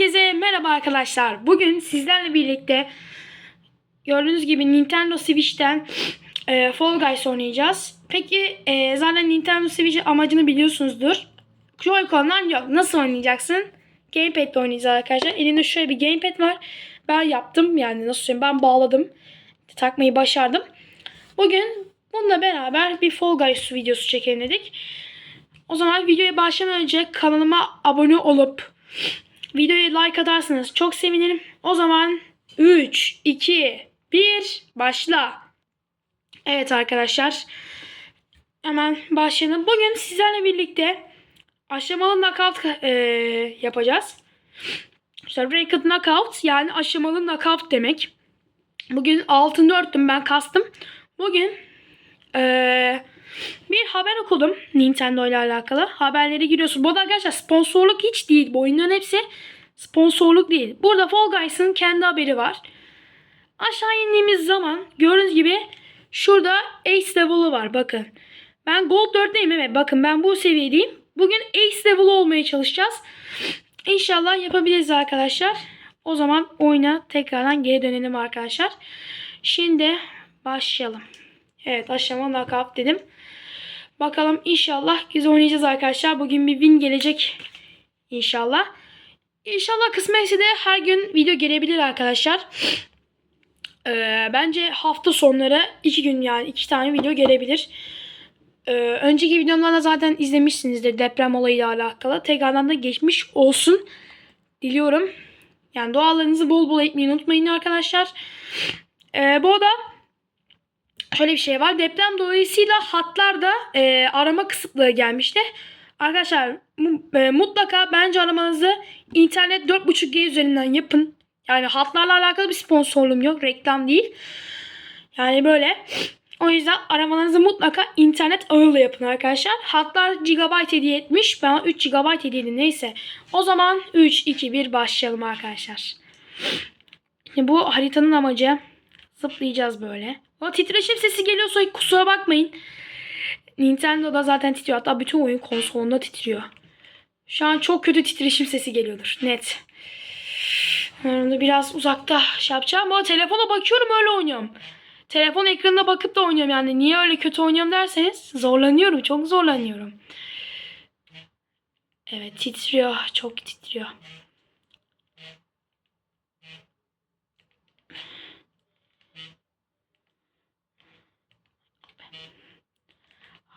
Herkese merhaba arkadaşlar. Bugün sizlerle birlikte gördüğünüz gibi Nintendo Switch'ten e, Fall Guys oynayacağız. Peki e, zaten Nintendo Switch'in amacını biliyorsunuzdur. Joy-Con'lar yok. Nasıl oynayacaksın? Gamepad'le oynayacağız arkadaşlar. Elimde şöyle bir gamepad var. Ben yaptım yani nasıl söyleyeyim ben bağladım. Takmayı başardım. Bugün bununla beraber bir Fall Guys videosu çekelim dedik. O zaman videoya başlamadan önce kanalıma abone olup videoya like atarsanız çok sevinirim. O zaman 3, 2, 1 başla. Evet arkadaşlar. Hemen başlayalım. Bugün sizlerle birlikte aşamalı knockout e, yapacağız. İşte ranked knockout yani aşamalı knockout demek. Bugün altın dörttüm ben kastım. Bugün eee bir haber okudum Nintendo ile alakalı. Haberleri giriyorsun. Bu da arkadaşlar sponsorluk hiç değil. Bu oyunların hepsi sponsorluk değil. Burada Fall Guys'ın kendi haberi var. Aşağı indiğimiz zaman gördüğünüz gibi şurada Ace Level'ı var. Bakın. Ben Gold 4'teyim evet. Bakın ben bu seviyedeyim. Bugün Ace Level olmaya çalışacağız. İnşallah yapabiliriz arkadaşlar. O zaman oyuna tekrardan geri dönelim arkadaşlar. Şimdi başlayalım. Evet aşama knockout dedim. Bakalım inşallah güzel oynayacağız arkadaşlar. Bugün bir win gelecek inşallah. İnşallah kısmetse de her gün video gelebilir arkadaşlar. Ee, bence hafta sonları iki gün yani iki tane video gelebilir. Ee, önceki videomlarda zaten izlemişsinizdir deprem olayıyla alakalı. Tekrardan da geçmiş olsun diliyorum. Yani dualarınızı bol bol etmeyi unutmayın arkadaşlar. Ee, bu arada şöyle bir şey var. Deprem dolayısıyla hatlarda e, arama kısıtlığı gelmişti. Arkadaşlar e, mutlaka bence aramanızı internet 4.5G üzerinden yapın. Yani hatlarla alakalı bir sponsorluğum yok. Reklam değil. Yani böyle. O yüzden aramalarınızı mutlaka internet ağıyla yapın arkadaşlar. Hatlar GB hediye etmiş. Bana 3 GB hediye edin. Neyse. O zaman 3, 2, 1 başlayalım arkadaşlar. Şimdi bu haritanın amacı zıplayacağız böyle. O titreşim sesi geliyorsa kusura bakmayın. Nintendo'da zaten titriyor. Hatta bütün oyun konsolunda titriyor. Şu an çok kötü titreşim sesi geliyordur. Net. Onu biraz uzakta şey yapacağım. Ama telefona bakıyorum öyle oynuyorum. Telefon ekranına bakıp da oynuyorum yani. Niye öyle kötü oynuyorum derseniz zorlanıyorum. Çok zorlanıyorum. Evet titriyor. Çok titriyor.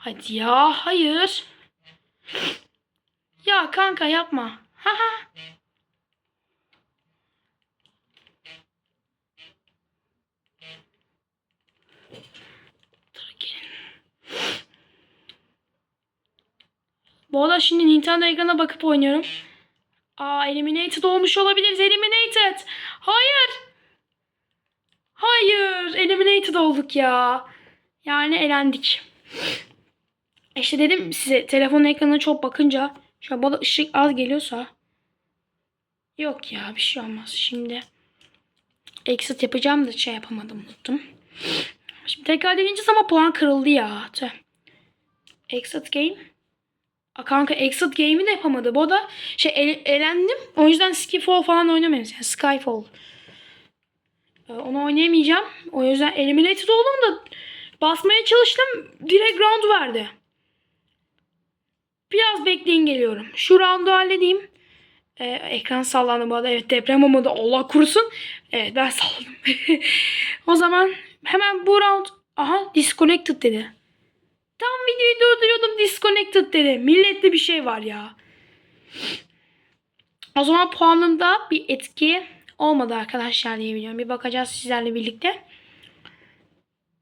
Hadi ya hayır. Ya kanka yapma. Dur gelin. Bu arada şimdi Nintendo ekrana bakıp oynuyorum. Aa eliminated olmuş olabiliriz. Eliminated. Hayır. Hayır. Eliminated olduk ya. Yani elendik. İşte dedim size telefonun ekranına çok bakınca şu an bana ışık az geliyorsa yok ya bir şey olmaz. Şimdi exit yapacağım da şey yapamadım unuttum. Şimdi tekrar deneyeceğiz ama puan kırıldı ya. Exit game. Aa, kanka exit game'i de yapamadı. Bu da şey el- elendim. O yüzden Skyfall falan oynamıyoruz. Yani Skyfall. Ee, onu oynayamayacağım. O yüzden eliminated oldum da basmaya çalıştım. Direkt round verdi. Biraz bekleyin geliyorum. Şu roundu halledeyim. Ee, ekran sallandı bu arada. Evet deprem olmadı. Allah korusun. Evet ben salladım. o zaman hemen bu round... Aha disconnected dedi. Tam videoyu durduruyordum disconnected dedi. Millette bir şey var ya. O zaman puanımda bir etki olmadı arkadaşlar diye biliyorum. Bir bakacağız sizlerle birlikte.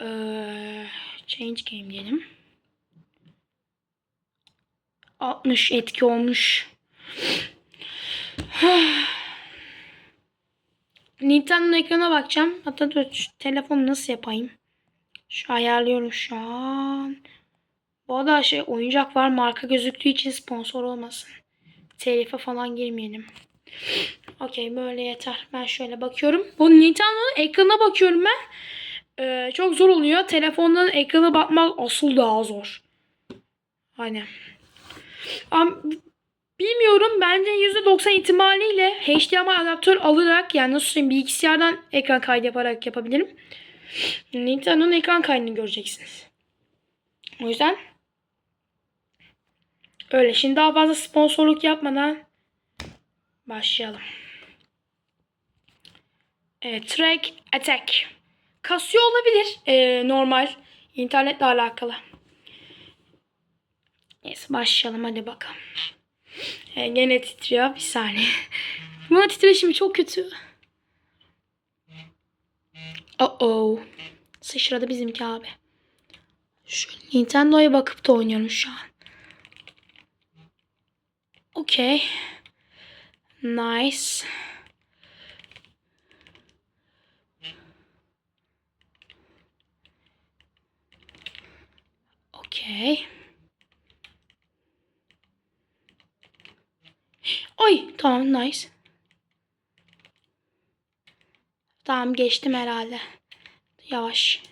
Ee, change game diyelim. 60 etki olmuş. Nintendo ekrana bakacağım. Hatta dur telefonu nasıl yapayım? Şu ayarlıyorum şu an. Bu arada şey oyuncak var marka gözüktüğü için sponsor olmasın. Telife falan girmeyelim. Okey böyle yeter. Ben şöyle bakıyorum. Bu Nintendo'nun ekrana bakıyorum ben. Ee, çok zor oluyor. Telefondan ekrana bakmak asıl daha zor. Hani. Bilmiyorum bence %90 ihtimaliyle HDMI adaptör alarak yani nasıl söyleyeyim bilgisayardan ekran kaydı yaparak yapabilirim. Nintendo'nun ekran kaydını göreceksiniz. O yüzden öyle. Şimdi daha fazla sponsorluk yapmadan başlayalım. Evet, track attack. Kasıyor olabilir. Ee, normal. internetle alakalı. Neyse başlayalım hadi bakalım. Ee, gene titriyor. Bir saniye. Buna titreşimi çok kötü. Oh oh. Sıçradı bizimki abi. Şu Nintendo'ya bakıp da oynuyorum şu an. Okey. Nice. Okey. Oy tamam nice. Tamam geçtim herhalde. Yavaş.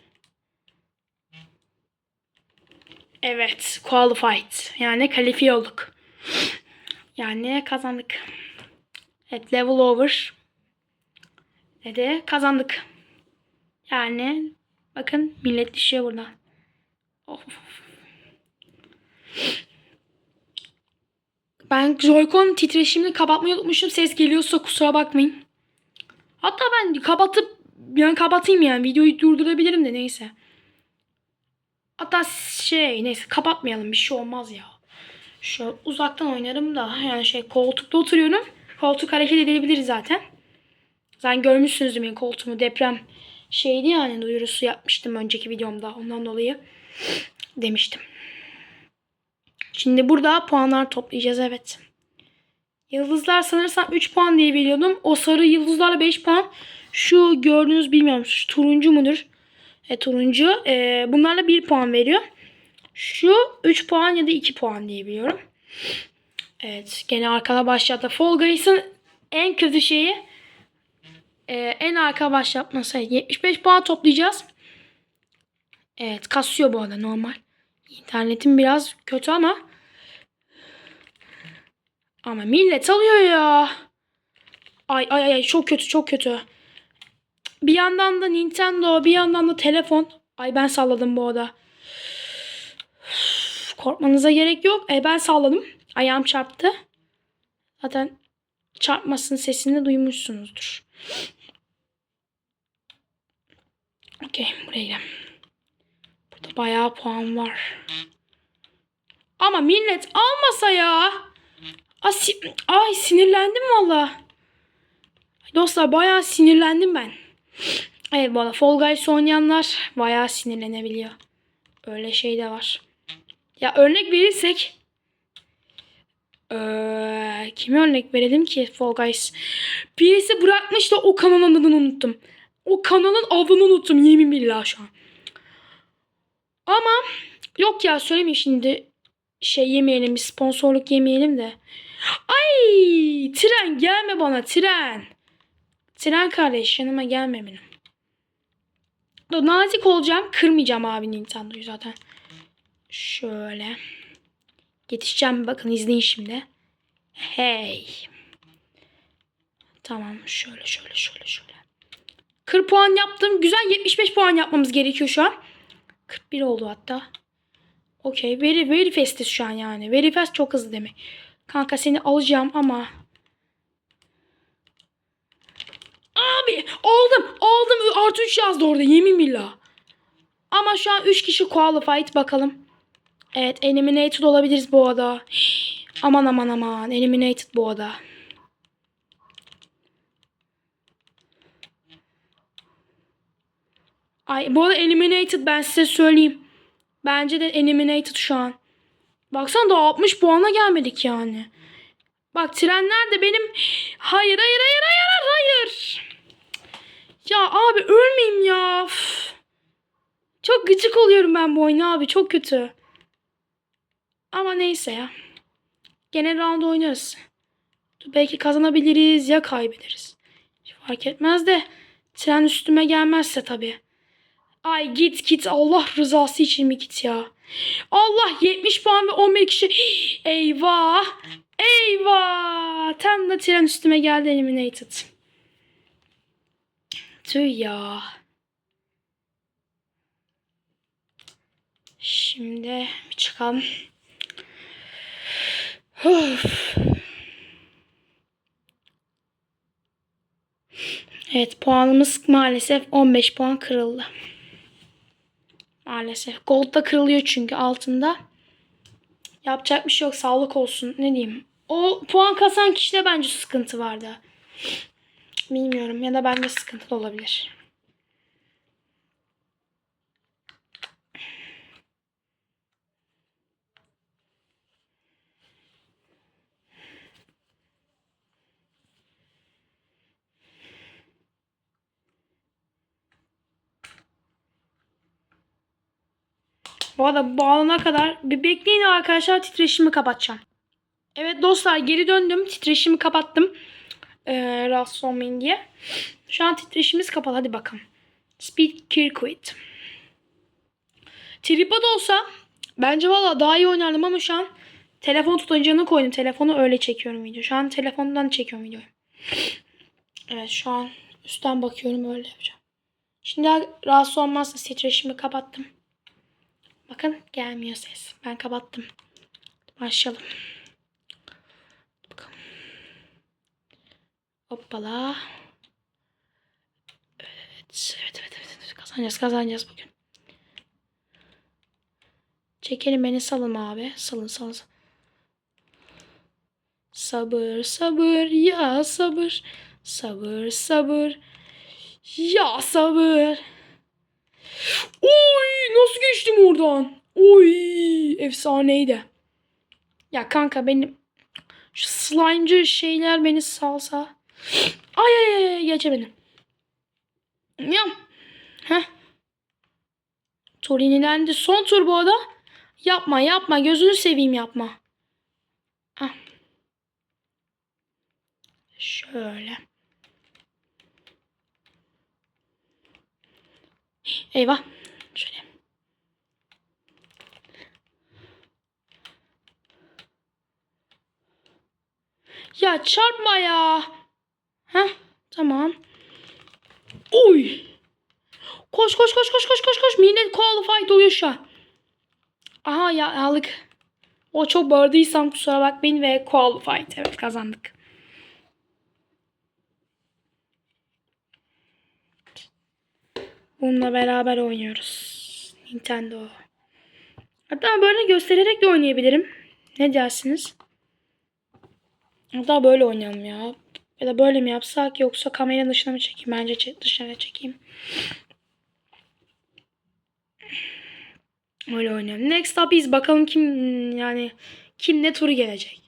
Evet, qualified. Yani kalifiye olduk. Yani kazandık. Evet, level over. Dedi, kazandık. Yani bakın millet düşüyor buradan. Of. Ben Joy-Con titreşimini kapatmayı unutmuşum. Ses geliyorsa kusura bakmayın. Hatta ben kapatıp yani kapatayım yani videoyu durdurabilirim de neyse. Hatta şey neyse kapatmayalım bir şey olmaz ya. Şu uzaktan oynarım da yani şey koltukta oturuyorum. Koltuk hareket edebilir zaten. Zaten görmüşsünüz benim koltuğumu deprem şeydi yani duyurusu yapmıştım önceki videomda ondan dolayı demiştim. Şimdi burada puanlar toplayacağız evet. Yıldızlar sanırsam 3 puan diye biliyordum. O sarı yıldızlarla 5 puan. Şu gördüğünüz bilmiyorum şu turuncu mudur? E, turuncu. E, bunlarla 1 puan veriyor. Şu 3 puan ya da 2 puan diye biliyorum. Evet gene arkada başlattı. Fall Guys'ın en kötü şeyi e, en arka başlatması. 75 puan toplayacağız. Evet kasıyor bu arada normal. İnternetim biraz kötü ama ama millet alıyor ya. Ay ay ay çok kötü çok kötü. Bir yandan da Nintendo bir yandan da telefon. Ay ben salladım bu. Üf, Korkmanıza gerek yok. E, ben salladım. Ayağım çarptı. Zaten çarpmasının sesini duymuşsunuzdur. Okey buraya gidelim. Bayağı puan var. Ama millet almasa ya. Ay, si- ay sinirlendim valla. Dostlar bayağı sinirlendim ben. Evet arada Fall Guys oynayanlar bayağı sinirlenebiliyor. Öyle şey de var. Ya örnek verirsek ee, kime örnek verelim ki Fall Guys? Birisi bırakmış da o kanalın adını unuttum. O kanalın adını unuttum yemin billah şu an. Ama yok ya söylemeyeyim şimdi şey yemeyelim bir sponsorluk yemeyelim de. Ay tren gelme bana tren. Tren kardeş yanıma gelme benim. Nazik olacağım. Kırmayacağım abi Nintendo'yu zaten. Şöyle. Yetişeceğim bakın izleyin şimdi. Hey. Tamam şöyle şöyle şöyle şöyle. 40 puan yaptım. Güzel 75 puan yapmamız gerekiyor şu an. 41 oldu hatta. Okey. Very, very fast'iz şu an yani. Very fast çok hızlı demek. Kanka seni alacağım ama. Abi oldum. Oldum. Artı 3 yazdı orada. Yemin billah. Ama şu an 3 kişi qualified bakalım. Evet eliminated olabiliriz bu arada. Aman aman aman. Eliminated bu arada. Ay bu arada eliminated ben size söyleyeyim. Bence de eliminated şu an. Baksana daha 60 puana gelmedik yani. Bak trenler de benim... Hayır hayır hayır hayır hayır. Ya abi ölmeyeyim ya. Üf. Çok gıcık oluyorum ben bu oyuna abi. Çok kötü. Ama neyse ya. Gene round oynarız. Belki kazanabiliriz ya kaybederiz. Fark etmez de tren üstüme gelmezse tabii. Ay git git Allah rızası için mi git ya? Allah 70 puan ve 11 kişi. Eyvah. Eyvah! Tam da tren üstüme geldi eliminated. Tüh ya. Şimdi bir çıkalım. Of. Evet puanımız maalesef 15 puan kırıldı. Maalesef. Gold da kırılıyor çünkü altında. Yapacak bir şey yok. Sağlık olsun. Ne diyeyim. O puan kasan kişide bence sıkıntı vardı. Bilmiyorum. Ya da bende sıkıntı da olabilir. Bu arada bağlana kadar bir bekleyin arkadaşlar titreşimi kapatacağım. Evet dostlar geri döndüm. Titreşimi kapattım. Ee, rahatsız olmayın diye. Şu an titreşimimiz kapalı. Hadi bakalım. Speed Circuit. Tripod olsa bence valla daha iyi oynardım ama şu an telefon tutucunu koydum. Telefonu öyle çekiyorum video. Şu an telefondan çekiyorum videoyu. Evet şu an üstten bakıyorum öyle yapacağım. Şimdi rahatsız olmazsa titreşimi kapattım. Bakın gelmiyor ses. Ben kapattım. Başlayalım. Bakalım. Hoppala. Evet, evet, evet, evet. Kazanacağız, kazanacağız bugün. Çekelim beni salın abi. Salın, salın. salın. Sabır, sabır, ya sabır. Sabır, sabır. Ya sabır. Oy nasıl geçtim oradan? Oy efsaneydi. Ya kanka benim şu slime'cı şeyler beni salsa. Ay ay ay geçemedim. Yam. Heh. Torini'lendi. Son tur bu arada. Yapma yapma gözünü seveyim yapma. Ah. Şöyle. Eyvah. Şöyle. Ya çarpma ya. Heh, tamam. Oy. Koş koş koş koş koş koş koş. Mine qualified oluyor şu an. Aha ya aldık. O çok bağırdıysam kusura bakmayın ve qualified. Evet kazandık. Bununla beraber oynuyoruz. Nintendo. Hatta böyle göstererek de oynayabilirim. Ne dersiniz? Hatta böyle oynayalım ya. Ya da böyle mi yapsak yoksa kameranın dışına mı çekeyim? Bence dışarı çekeyim. Öyle oynayalım. Next up is bakalım kim yani kim ne turu gelecek.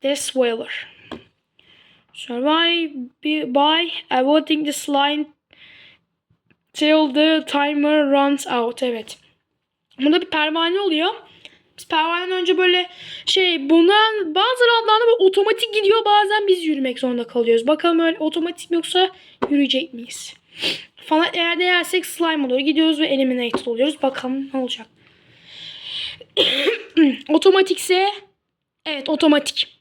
The Swaller. Survive by avoiding the slime till the timer runs out. Evet. Bunda bir pervane oluyor. Biz pervaneden önce böyle şey bundan bazı roundlarda böyle otomatik gidiyor bazen biz yürümek zorunda kalıyoruz. Bakalım öyle otomatik yoksa yürüyecek miyiz? Falan eğer değersek slime oluyor. Gidiyoruz ve eliminated oluyoruz. Bakalım ne olacak. Otomatikse evet otomatik.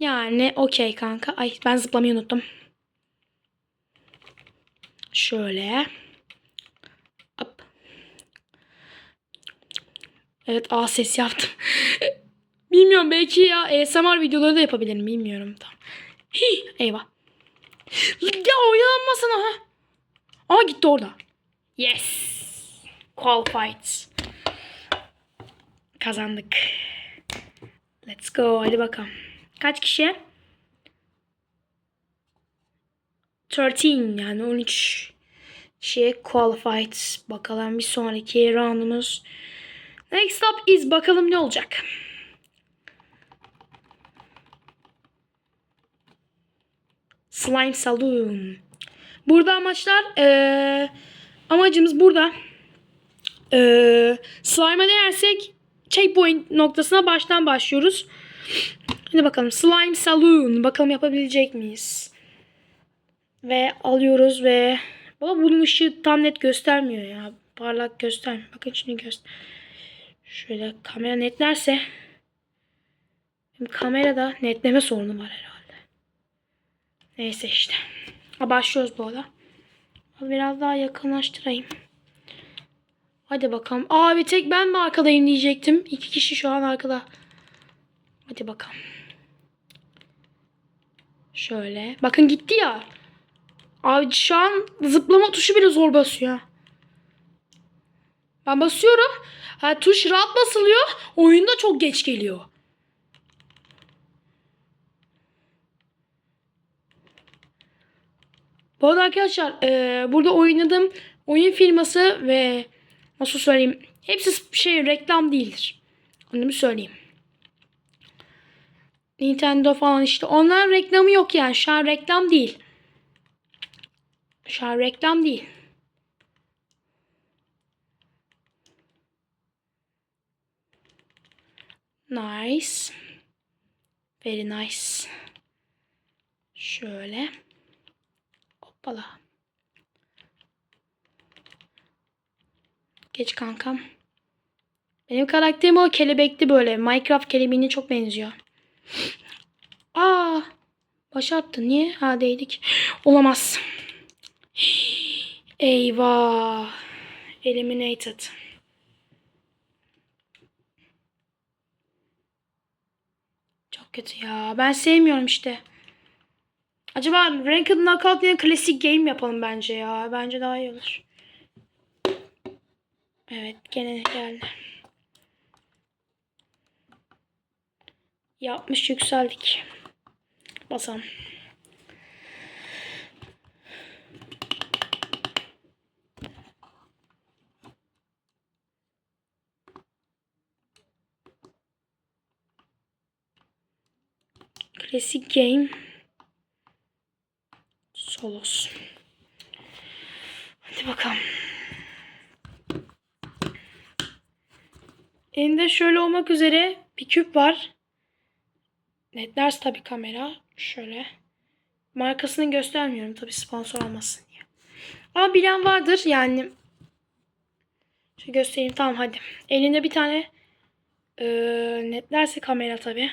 Yani okey kanka. Ay ben zıplamayı unuttum. Şöyle. Evet A ses yaptım. Bilmiyorum belki ya ASMR videoları da yapabilirim. Bilmiyorum. Tamam. Hi, eyvah. Ya oyalanmasana ha. Aa gitti orada. Yes. Qualified. Kazandık. Let's go. Hadi bakalım. Kaç kişi? 13 yani 13 şey qualified. Bakalım bir sonraki roundumuz. Next up is bakalım ne olacak. Slime Saloon. Burada amaçlar eee, amacımız burada eee slime'a değersek checkpoint noktasına baştan başlıyoruz. Hadi bakalım Slime Saloon. Bakalım yapabilecek miyiz? Ve alıyoruz ve Baba bunun ışığı tam net göstermiyor ya. Parlak göstermiyor. Bakın şimdi göster. Şöyle kamera netlerse. Benim kamerada netleme sorunu var herhalde. Neyse işte. Ha, başlıyoruz bu arada. Biraz daha yakınlaştırayım. Hadi bakalım. Abi tek ben mi arkadayım diyecektim. İki kişi şu an arkada. Hadi bakalım. Şöyle. Bakın gitti ya. Abi şu an zıplama tuşu bile zor basıyor. Ben basıyorum. Ha, tuş rahat basılıyor. Oyunda çok geç geliyor. Bu arada arkadaşlar e, burada oynadığım oyun firması ve nasıl söyleyeyim hepsi şey reklam değildir. Onu bir söyleyeyim. Nintendo falan işte onların reklamı yok yani. Şu an reklam değil. Şu an reklam değil. Nice. Very nice. Şöyle. Hoppala. Geç kankam. Benim karakterim o kelebekli böyle. Minecraft kelebeğine çok benziyor. Aa! Başarttı. Niye? Ha değdik. Olamaz. Eyvah. Eliminated. Çok kötü ya. Ben sevmiyorum işte. Acaba Ranked Knockout diye klasik game yapalım bence ya. Bence daha iyi olur. Evet gene geldi. Yapmış yükseldik. Basalım. Klasik game. Solos. Hadi bakalım. Elinde şöyle olmak üzere bir küp var. Netlerse tabi kamera. Şöyle. Markasını göstermiyorum tabi sponsor olmasın diye. Ama bilen vardır yani. Şöyle göstereyim tamam hadi. Elinde bir tane ee, netlerse kamera tabi.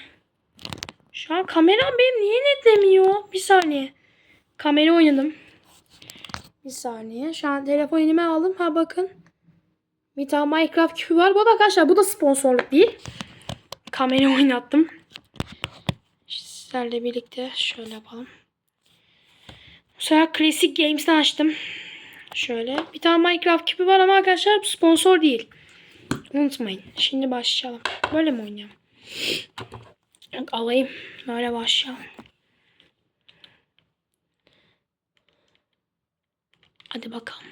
Şu an kameram benim niye netlemiyor? Bir saniye. Kamera oynadım. Bir saniye. Şu an telefon elime aldım. Ha bakın. Bir tane Minecraft küpü var. Bu arkadaşlar bu da sponsorluk değil. Kamera oynattım. Sizlerle birlikte şöyle yapalım. Bu sefer Classic Games'ten açtım. Şöyle. Bir tane Minecraft küpü var ama arkadaşlar bu sponsor değil. Unutmayın. Şimdi başlayalım. Böyle mi oynayalım? Alayım. Böyle başlayalım. Hadi bakalım.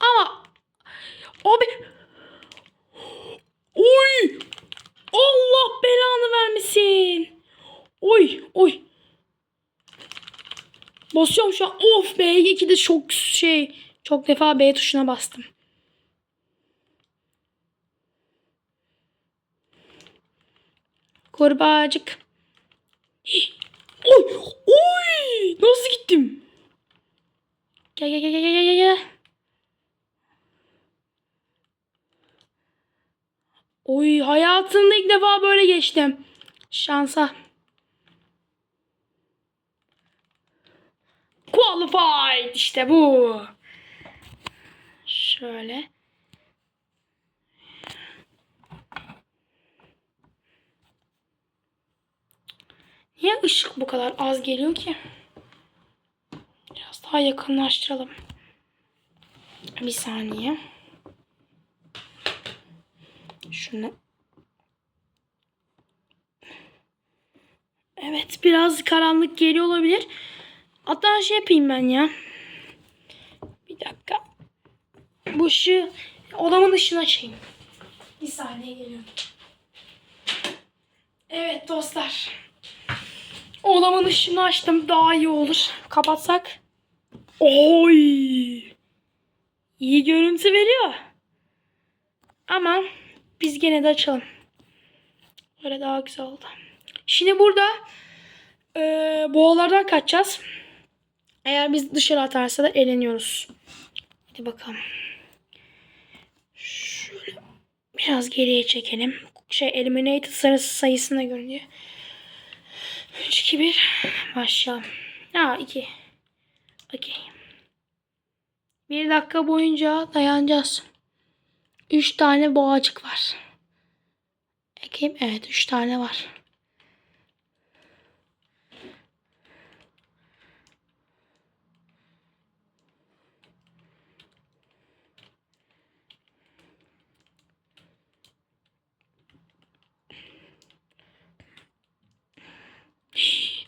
Ama abi Oy! Allah belanı vermesin. Oy oy. Basıyorum şu an. Of be iki de çok şey. Çok defa B tuşuna bastım. Kurbağacık. Oy! Oy! Nasıl gittim? Gel gel gel gel gel gel. Oy hayatımda ilk defa böyle geçtim. Şansa. Qualified işte bu. Şöyle. Niye ışık bu kadar az geliyor ki? Biraz daha yakınlaştıralım. Bir saniye. Şunu. Evet biraz karanlık geliyor olabilir. Hatta şey yapayım ben ya. Bir dakika. Bu ışığı odamın ışığını açayım. Bir saniye geliyorum. Evet dostlar. Odamın ışığını açtım. Daha iyi olur. Kapatsak. Oy. İyi görüntü veriyor. Ama biz gene de açalım. Öyle daha güzel oldu. Şimdi burada e, boğalardan kaçacağız. Eğer biz dışarı atarsa da eleniyoruz. Hadi bakalım. Şöyle Biraz geriye çekelim. Şey eliminated sayısına görünüyor. 3 2 1 başlayalım. Ha 2. Okey. Bir dakika boyunca dayanacağız. 3 tane boğacık var. Ekeyim. Evet 3 tane var.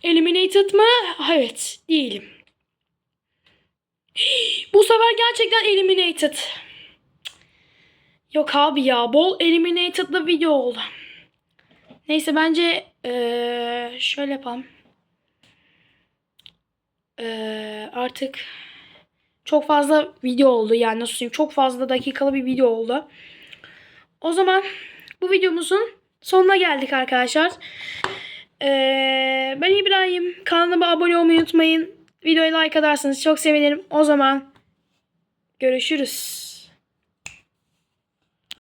Eliminated mı? Evet, değilim. Bu sefer gerçekten eliminated. Yok abi ya, bol eliminated'lı video oldu. Neyse bence eee, şöyle yapalım. Eee, artık çok fazla video oldu yani nasıl söyleyeyim çok fazla dakikalı bir video oldu. O zaman bu videomuzun sonuna geldik arkadaşlar. Ee, ben İbrahim. Kanalıma abone olmayı unutmayın. Videoyu like atarsanız çok sevinirim. O zaman görüşürüz.